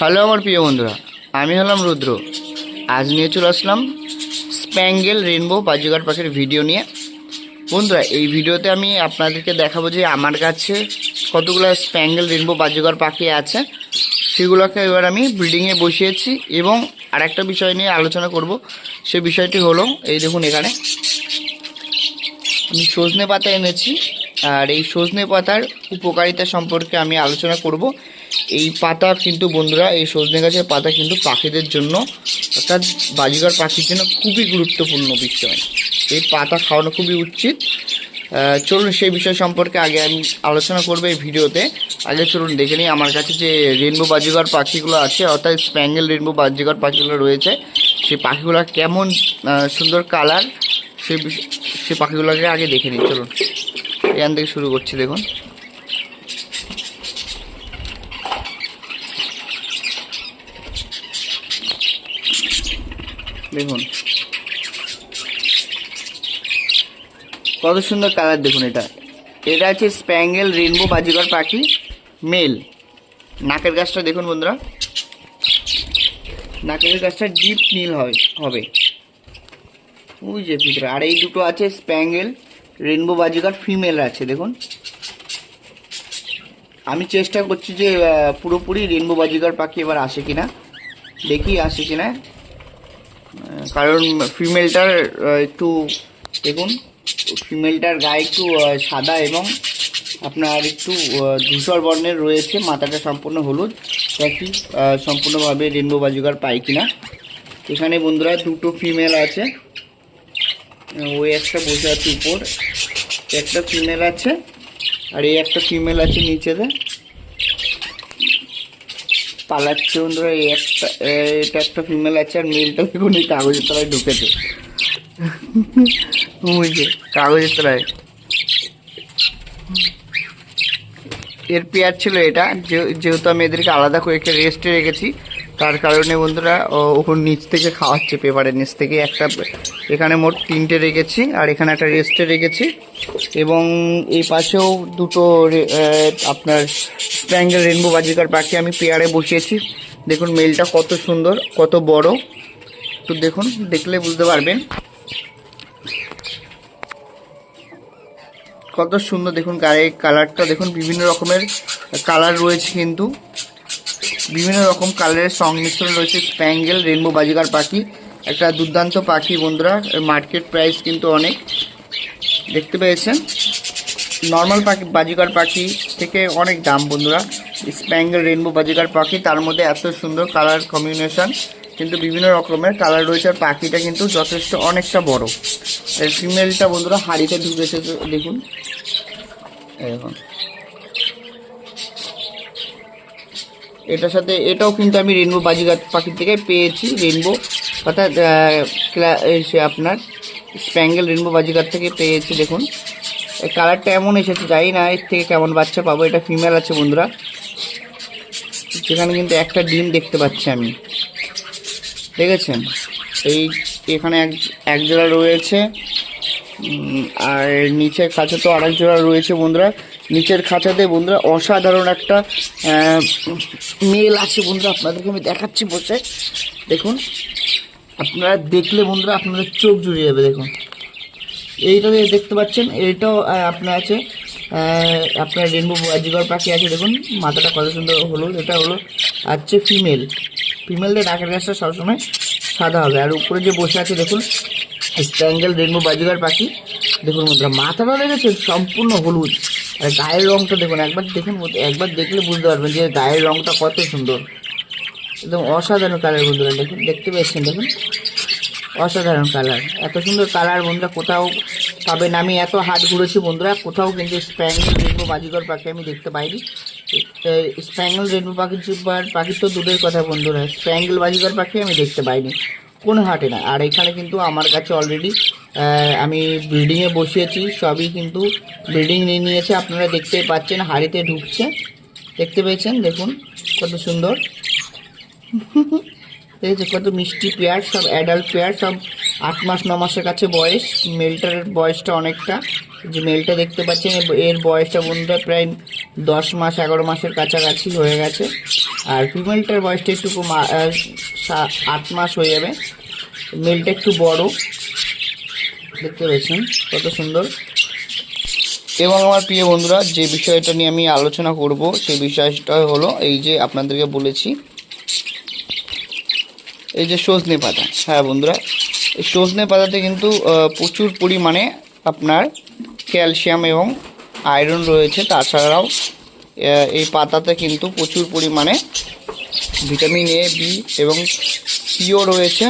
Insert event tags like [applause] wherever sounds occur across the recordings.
Hello আমার প্রিয় বন্ধুরা, আমি হলাম রুদ্র। আজ নিয়ে চলে আসলাম স্প্যাঙ্গেল রেনবো বাজিগার পাখির ভিডিও নিয়ে। বন্ধুরা, এই ভিডিওতে আমি আপনাদেরকে দেখাবো যে আমার কাছে কতগুলো স্প্যাঙ্গেল রেনবো বাজিগার পাখি আছে। সেগুলোকে এবার আমি ব্রিডিংয়ে বসিয়েছি এবং আরেকটা বিষয় নিয়ে আলোচনা করব। সে বিষয়টি হলো, এই দেখুন এখানে। আমি সজনে পাতা এনেছি। আর এই সজনে পাতার উপকারিতা সম্পর্কে আমি আলোচনা করব। এই পাতা কিন্তু বন্ধুরা, এই সজনে গাছের পাতা কিন্তু পাখিদের জন্য, অর্থাৎ বাজিকার পাখির জন্য খুবই গুরুত্বপূর্ণ বিষয়। এই পাতা খাওয়ানো খুবই উচিত। চলুন সেই বিষয় সম্পর্কে আগে আমি আলোচনা করব এই ভিডিওতে। আগে চলুন দেখে নিই, আমার কাছে যে রেনবো বাজিকার পাখিগুলো আছে, অর্থাৎ স্প্যাঙ্গেল রেনবো বাজিকার পাখিগুলো রয়েছে, সেই পাখিগুলো কেমন সুন্দর কালার সে সেই পাখিগুলোকে আগে দেখে নিই, চলুন। এখান থেকে শুরু করছি, দেখুন। দেখুন। কত সুন্দর কালার, দেখুন এটা। এটা আছে স্প্যাঙ্গেল রেনবো বাজিকর পাখি, মেল। নাকের গাছটা দেখুন, বন্ধুরা। নাকের গাছটা ডিপ নীল হবে। হবে যে ভিতরে, আর এই দুটো আছে স্প্যাঙ্গেল রেনবো বাজিকার ফিমেল আছে, দেখুন। আমি চেষ্টা করছি যে পুরোপুরি রেনবো বাজিকার পাখি এবার আসে কিনা, দেখি আসে কিনা। কারণ ফিমেলটার একটু, দেখুন ফিমেলটার গায়ে একটু সাদা এবং আপনার একটু ধূসর বর্ণের রয়েছে, মাথাটা সম্পূর্ণ হলুদ। দেখি সম্পূর্ণভাবে রেনবো বাজিকার পাই কিনা। এখানে বন্ধুরা দুটো ফিমেল আছে। ওই একটা বসে আছে উপর। একটা ফিমেল আছে, আর এই একটা ফিমেল আছে নিচেতে পালাচ্ছে বন্ধুরা, এই একটা এটা একটা ফিমেল আছে, আর মেলটা দেখুন এই কাগজের তলায় ঢুকেছে। বুঝছে কাগজের তলায়। এর পেয়ার ছিল এটা যেহেতু আমি এদেরকে আলাদা করে একটা রেস্টে রেখেছি তার কারণে বন্ধুরা ওর নিচ থেকে খাওয়াচ্ছে পেপারের নিচ থেকে। একটা, এখানে মোট তিনটে রেখেছি, আর এখানে একটা রেস্টে রেখেছি। এবং এই পাশেও দুটো আপনার স্প্যাঙ্গেল রেনবো বাজিকার পাখি আমি পেয়ারে বসিয়েছি। দেখুন, মেলটা কত সুন্দর, কত বড়। তো দেখুন, দেখলে বুঝতে পারবেন। কত সুন্দর, দেখুন, গায়ে কালারটা, দেখুন, বিভিন্ন রকমের কালার রয়েছে কিন্তু। বিভিন্ন রকম কালারের সংমিশ্রণ রয়েছে স্প্যাঙ্গেল রেনবো বাজিকার পাখি। একটা দুর্দান্ত পাখি বন্ধুরা মার্কেট প্রাইস কিন্তু অনেক। দেখতে পেয়েছেন? নর্মাল পাখি, বাজিকার পাখি থেকে অনেক দাম বন্ধুরা। স্প্যাঙ্গেল রেনবো বাজিকার পাখি, তার মধ্যে এত সুন্দর কালার কম্বিনেশন কিন্তু বিভিন্ন রকমের কালার রয়েছে, আর পাখিটা কিন্তু যথেষ্ট অনেকটা বড়। ফিমেলটা বন্ধুরা, হাড়িতে ঢুকেছে, দেখুন। এই দেখুন এটার সাথে, এটাও কিন্তু আমি রেনবো বাজিগার পাখির থেকে পেয়েছি, রেনবো। অর্থাৎ সে আপনার স্প্যাঙ্গেল রেনবো বাজিগার থেকে পেয়েছি, দেখুন। এই কালারটা এমন এসেছে, জানি না এর থেকে কেমন বাচ্চা পাবো, এটা ফিমেল আছে বন্ধুরা। যেখানে কিন্তু একটা ডিম দেখতে পাচ্ছি আমি। দেখেছেন? এই, এখানে এক এক জোড়া রয়েছে। আর নিচের খাঁচা তো আরেক জোড়া রয়েছে বন্ধুরা। নিচের খাঁচাতে বন্ধুরা অসাধারণ একটা মেল আছে বন্ধুরা, আপনাদেরকে আমি দেখাচ্ছি বসে। দেখুন, আপনারা দেখলে বন্ধুরা আপনাদের চোখ জুড়ে যাবে, দেখুন। এইটা দেখতে পাচ্ছেন, এইটাও আপনার আছে আপনার রেনবো বাজিগর পাখি আছে, দেখুন, মাথাটা কত সুন্দর হলুদ, এটা হলো আছে ফিমেল ফিমেলদের ডাকের গাছটা সবসময় সাদা হবে। আর উপরে যে বসে আছে, দেখুন স্প্যাঙ্গেল রেনবো বাজিগর পাখি। দেখুন মাথাটা দেখেছেন? সম্পূর্ণ হলুদ। আর গায়ের রংটা দেখুন, একবার দেখুন একবার দেখলে বুঝতে পারবেন যে গায়ের রংটা কত সুন্দর। একদম অসাধারণ কালার বন্ধুরা, দেখুন, দেখতে পেয়েছেন, দেখুন। অসাধারণ কালার এত সুন্দর কালার বন্ধুরা, কোথাও পাবেন আমি এত হাত ঘুরেছি বন্ধুরা, কোথাও কিন্তু স্প্যাঙ্গেল রেনবো বাজিকর পাখি আমি দেখতে পাইনি। স্প্যাঙ্গেল রেনবো পাখি পাখির তো দূরের কথা বন্ধুরা স্প্যাঙ্গেল বাজিকর পাখি আমি দেখতে পাইনি, কোনো হাটে না। আর এখানে কিন্তু আমার কাছে অলরেডি আমি ব্রিডিংয়ে বসিয়েছি, সবই কিন্তু ব্রিডিং নিয়ে নিয়েছে। আপনারা দেখতেই পাচ্ছেন, হাড়িতে ঢুকছে। দেখতে পেয়েছেন? দেখুন, কত সুন্দর। [laughs] দেখেছে কত মিষ্টি পেয়ার, সব অ্যাডাল্ট পেয়ার, সব আট মাস, ন মাসের কাছে বয়স। মেলটার বয়সটা অনেকটা। যে মেলটা দেখতে পাচ্ছেন, এর- বয়সটা বন্ধুরা প্রায় দশ মাস, এগারো মাসের কাছাকাছি হয়ে গেছে। আর ফিমেলটার বয়সটা একটু আট মাস হয়ে যাবে। মেলটা একটু বড়। দেখতে পেয়েছেন কত সুন্দর। এবং আমার প্রিয় বন্ধুরা, যে বিষয়টা নিয়ে আমি আলোচনা করব সেই বিষয়টা হলো এই যে আপনাদেরকে বলেছি, এই যে সজনে পাতা। হ্যাঁ বন্ধুরা, এই সজনে পাতাতে কিন্তু প্রচুর পরিমাণে আপনার ক্যালসিয়াম এবং আয়রন রয়েছে। তাছাড়াও এই পাতাতে কিন্তু প্রচুর পরিমাণে ভিটামিন এ, বি এবং সিও রয়েছে।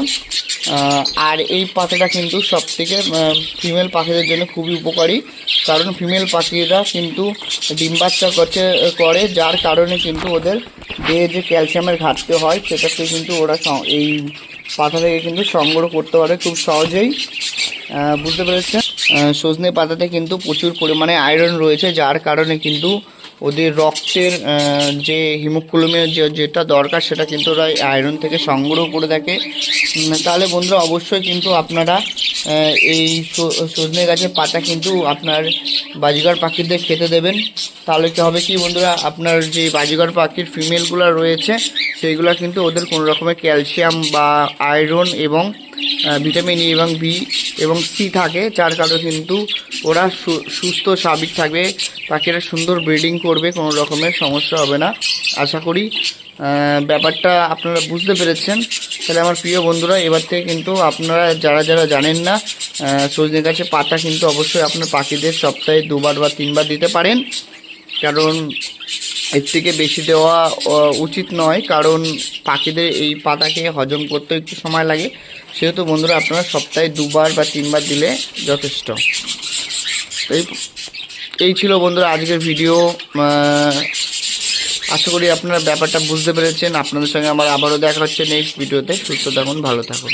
আর এই পাতাটা কিন্তু সব থেকে ফিমেল পাখিদের জন্য খুবই উপকারী। কারণ ফিমেল পাখিরা কিন্তু ডিম বাচ্চা করছে, করে, যার কারণে কিন্তু ওদের দেহে যে ক্যালসিয়ামের ঘাটতি হয়, সেটাকে কিন্তু ওরা এই পাতা থেকে কিন্তু সংগ্রহ করতে পারে খুব সহজেই। বুঝতে পেরেছেন? সজনে পাতাতে কিন্তু প্রচুর পরিমাণে আয়রন রয়েছে, যার কারণে কিন্তু ওদের রক্তের যে হিমোগ্লোবিনের যে যেটা দরকার সেটা কিন্তু ওরা আয়রন থেকে সংগ্রহ করে থাকে তাহলে বন্ধুরা অবশ্যই কিন্তু আপনারা এই সজনে গাছের পাতা কিন্তু আপনার বাজিগর পাখিদের খেতে দেবেন। তাহলে কি হবে কি বন্ধুরা, আপনার যে বাজিগার পাখির ফিমেলগুলো রয়েছে, সেইগুলো কিন্তু ওদের কোনো রকমের ক্যালসিয়াম বা আয়রন এবং ভিটামিন ই এবং বি এবং সি থাকে যার কারণে কিন্তু ওরা সুস্থ স্বাভাবিক থাকবে। পাখিরা সুন্দর ব্রিডিং করবে কোনো রকমের সমস্যা হবে না। আশা করি ব্যাপারটা আপনারা বুঝতে পেরেছেন। তাহলে আমার প্রিয় বন্ধুরা এবার থেকে কিন্তু আপনারা যারা যারা জানেন না আহ, সজনে গাছে পাতা কিন্তু অবশ্যই আপনার পাখিদের সপ্তাহে দুবার বা তিনবার দিতে পারেন। কারণ এর থেকে বেশি দেওয়া উচিত নয়। কারণ পাখিদের এই পাতাকে হজম করতে একটু সময় লাগে। সেহেতু বন্ধুরা আপনারা সপ্তাহে দুবার বা তিনবার দিলে যথেষ্ট। এই এই ছিল বন্ধুরা আজকের ভিডিও। আশা করি আপনারা ব্যাপারটা বুঝতে পেরেছেন। আপনাদের সঙ্গে আমার আবারও দেখা হচ্ছে নেক্সট ভিডিওতে সুস্থ থাকুন, ভালো থাকুন।